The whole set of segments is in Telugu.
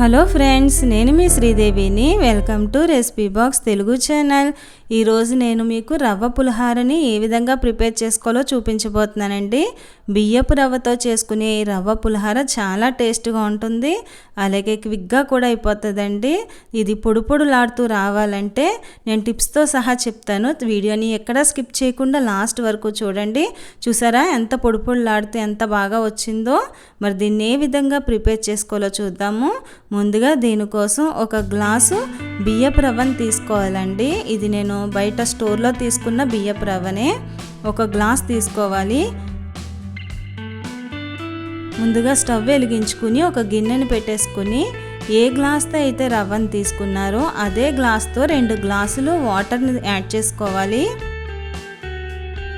హలో ఫ్రెండ్స్ నేను మీ శ్రీదేవిని. Welcome to recipe box Telugu channel. ఈరోజు నేను మీకు రవ్వ పులిహారని ఏ విధంగా ప్రిపేర్ చేసుకోవాలో చూపించబోతున్నానండి. బియ్యపు రవ్వతో చేసుకునే ఈ రవ్వ పులిహార చాలా టేస్ట్గా ఉంటుంది. అలాగే క్విక్గా కూడా అయిపోతుందండి. ఇది పొడి పొడులాడుతూ రావాలంటే నేను టిప్స్తో సహా చెప్తాను. వీడియోని ఎక్కడా స్కిప్ చేయకుండా లాస్ట్ వరకు చూడండి. చూసారా ఎంత పొడి పొడులాడితే ఎంత బాగా వచ్చిందో? మరి దీన్ని ఏ విధంగా ప్రిపేర్ చేసుకోవాలో చూద్దాము. ముందుగా దీనికోసం ఒక గ్లాసు బియ్యపు రవ్వను తీసుకోవాలండి. ఇది నేను బయట స్టోర్లో తీసుకున్న బియ్యపు రవ్వనే ఒక గ్లాస్ తీసుకోవాలి. ముందుగా స్టవ్ వెలిగించుకుని ఒక గిన్నెని పెట్టేసుకుని ఏ గ్లాస్తో అయితే రవ్వను తీసుకున్నారో అదే గ్లాస్తో రెండు గ్లాసులు వాటర్ని యాడ్ చేసుకోవాలి.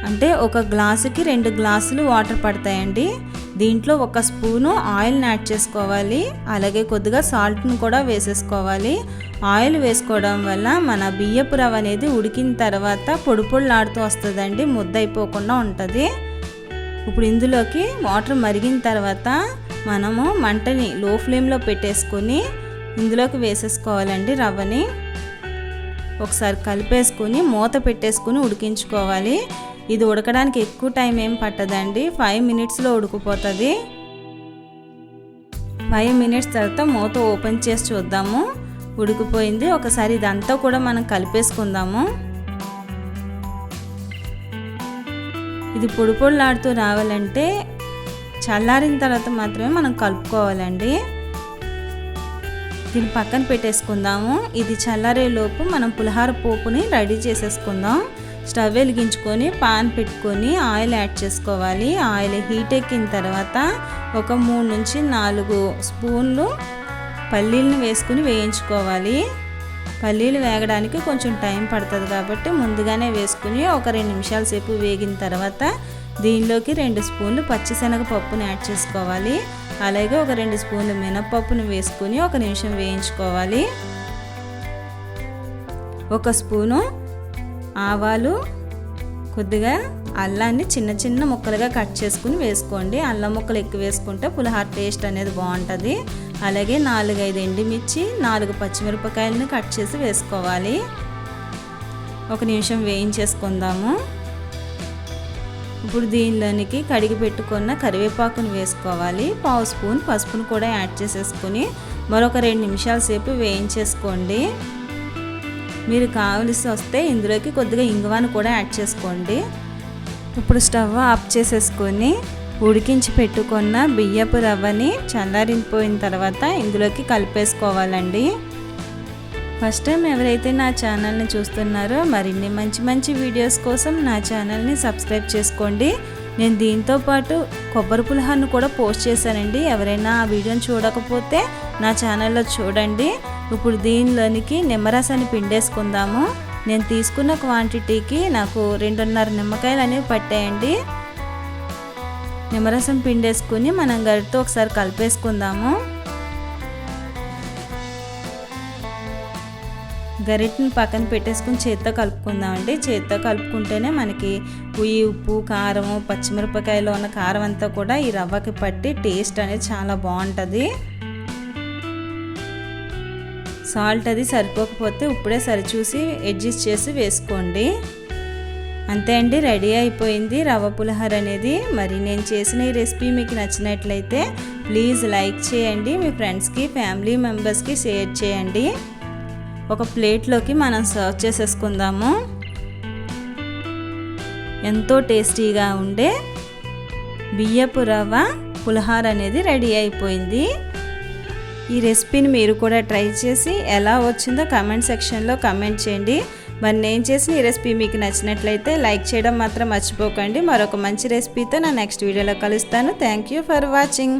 అంటే ఒక గ్లాసుకి రెండు గ్లాసులు వాటర్ పడతాయండి. దీంట్లో ఒక స్పూను ఆయిల్ని యాడ్ చేసుకోవాలి. అలాగే కొద్దిగా సాల్ట్ని కూడా వేసేసుకోవాలి. ఆయిల్ వేసుకోవడం వల్ల మన బియ్యపు రవ్వ అనేది ఉడికిన తర్వాత పొడి పొడిలాడుతూ వస్తుందండి ముద్ద అయిపోకుండా ఉంటుంది. ఇప్పుడు ఇందులోకి వాటర్ మరిగిన తర్వాత మనము మంటని లో ఫ్లేమ్లో పెట్టేసుకొని ఇందులోకి వేసేసుకోవాలండి రవ్వని. ఒకసారి కలిపేసుకొని మూత పెట్టేసుకుని ఉడికించుకోవాలి. ఇది ఉడకడానికి ఎక్కువ టైం ఏం పట్టదండి. ఫైవ్ మినిట్స్లో ఉడికిపోతుంది. ఫైవ్ మినిట్స్ తర్వాత మూత ఓపెన్ చేసి చూద్దాము. ఉడికిపోయింది. ఒకసారి ఇదంతా కూడా మనం కలిపేసుకుందాము. ఇది పొడి పొడిలాడుతూ రావాలంటే చల్లారిన తర్వాత మాత్రమే మనం కలుపుకోవాలండి. దీన్ని పక్కన పెట్టేసుకుందాము. ఇది చల్లారే లోపు మనం పులిహార పోపుని రెడీ చేసేసుకుందాం. స్టవ్ వెలిగించుకొని పాన్ పెట్టుకొని ఆయిల్ యాడ్ చేసుకోవాలి. ఆయిల్ హీట్ ఎక్కిన తర్వాత ఒక మూడు నుంచి నాలుగు స్పూన్లు పల్లీలను వేసుకుని వేయించుకోవాలి. పల్లీలు వేగడానికి కొంచెం టైం పడుతుంది కాబట్టి ముందుగానే వేసుకుని ఒక రెండు నిమిషాల సేపు వేగిన తర్వాత దీనిలోకి రెండు స్పూన్లు పచ్చిశనగపప్పుని యాడ్ చేసుకోవాలి. అలాగే ఒక రెండు స్పూన్లు మినపప్పును వేసుకుని ఒక నిమిషం వేయించుకోవాలి. ఒక స్పూను ఆవాలు కొద్దిగా అల్లాన్ని చిన్న చిన్న ముక్కలుగా కట్ చేసుకుని వేసుకోండి. అల్లం ముక్కలు ఎక్కువ వేసుకుంటే పులిహార టేస్ట్ అనేది బాగుంటుంది. అలాగే నాలుగైదు ఎండిమిర్చి నాలుగు పచ్చిమిరపకాయలను కట్ చేసి వేసుకోవాలి. ఒక నిమిషం వేయించేసుకుందాము. ఇప్పుడు దీనిలోనికి కడిగి పెట్టుకున్న కరివేపాకును వేసుకోవాలి. పావు స్పూన్ పసుపును కూడా యాడ్ చేసేసుకుని మరొక రెండు నిమిషాల సేపు వేయించేసుకోండి. మీరు కావలసి వస్తే ఇందులోకి కొద్దిగా ఇంగువాను కూడా యాడ్ చేసుకోండి. ఇప్పుడు స్టవ్ ఆఫ్ చేసేసుకొని ఉడికించి పెట్టుకున్న బియ్యపు రవ్వని చల్లారిపోయిన తర్వాత ఇందులోకి కలిపేసుకోవాలండి. ఫస్ట్ టైం ఎవరైతే నా ఛానల్ని చూస్తున్నారో మరిన్ని మంచి మంచి వీడియోస్ కోసం నా ఛానల్ని సబ్స్క్రైబ్ చేసుకోండి. నేను దీంతో పాటు కొబ్బరి పులిహాన్ని కూడా పోస్ట్ చేశానండి. ఎవరైనా ఆ వీడియోని చూడకపోతే నా ఛానల్లో చూడండి. ఇప్పుడు దీనిలోనికి నిమ్మరసాన్ని పిండేసుకుందాము. నేను తీసుకున్న క్వాంటిటీకి నాకు రెండున్నర నిమ్మకాయలు అనేవి పట్టాయండి. నిమ్మరసం పిండేసుకుని మనం గరిటితో ఒకసారి కలిపేసుకుందాము. గరిటిని పక్కన పెట్టేసుకుని చేత్తో కలుపుకుందామండి. చేత్తో కలుపుకుంటేనే మనకి ఉయ్యి ఉప్పు కారము పచ్చిమిరపకాయలో ఉన్న కారం అంతా కూడా ఈ రవ్వకి పట్టి టేస్ట్ అనేది చాలా బాగుంటుంది. సాల్ట్ అది సరిపోకపోతే ఇప్పుడే సరిచూసి అడ్జస్ట్ చేసి వేసుకోండి. అంతే అండి రెడీ అయిపోయింది రవ్వ పులిహోర అనేది. మరి నేను చేసిన ఈ రెసిపీ మీకు నచ్చినట్లయితే ప్లీజ్ లైక్ చేయండి మీ ఫ్రెండ్స్కి ఫ్యామిలీ మెంబర్స్కి షేర్ చేయండి. ఒక ప్లేట్లోకి మనం సర్వ్ చేసేసుకుందాము. ఎంతో టేస్టీగా ఉండే బియ్యపు రవ్వ పులిహార అనేది రెడీ అయిపోయింది. ఈ రెసిపీని మీరు కూడా ట్రై చేసి ఎలా వచ్చిందో కమెంట్ సెక్షన్లో కమెంట్ చేయండి. మరి నేను చేసిన ఈ రెసిపీ మీకు నచ్చినట్లయితే లైక్ చేయడం మాత్రం మర్చిపోకండి. మరొక మంచి రెసిపీతో నా నెక్స్ట్ వీడియోలో కలుస్తాను. Thank you for watching.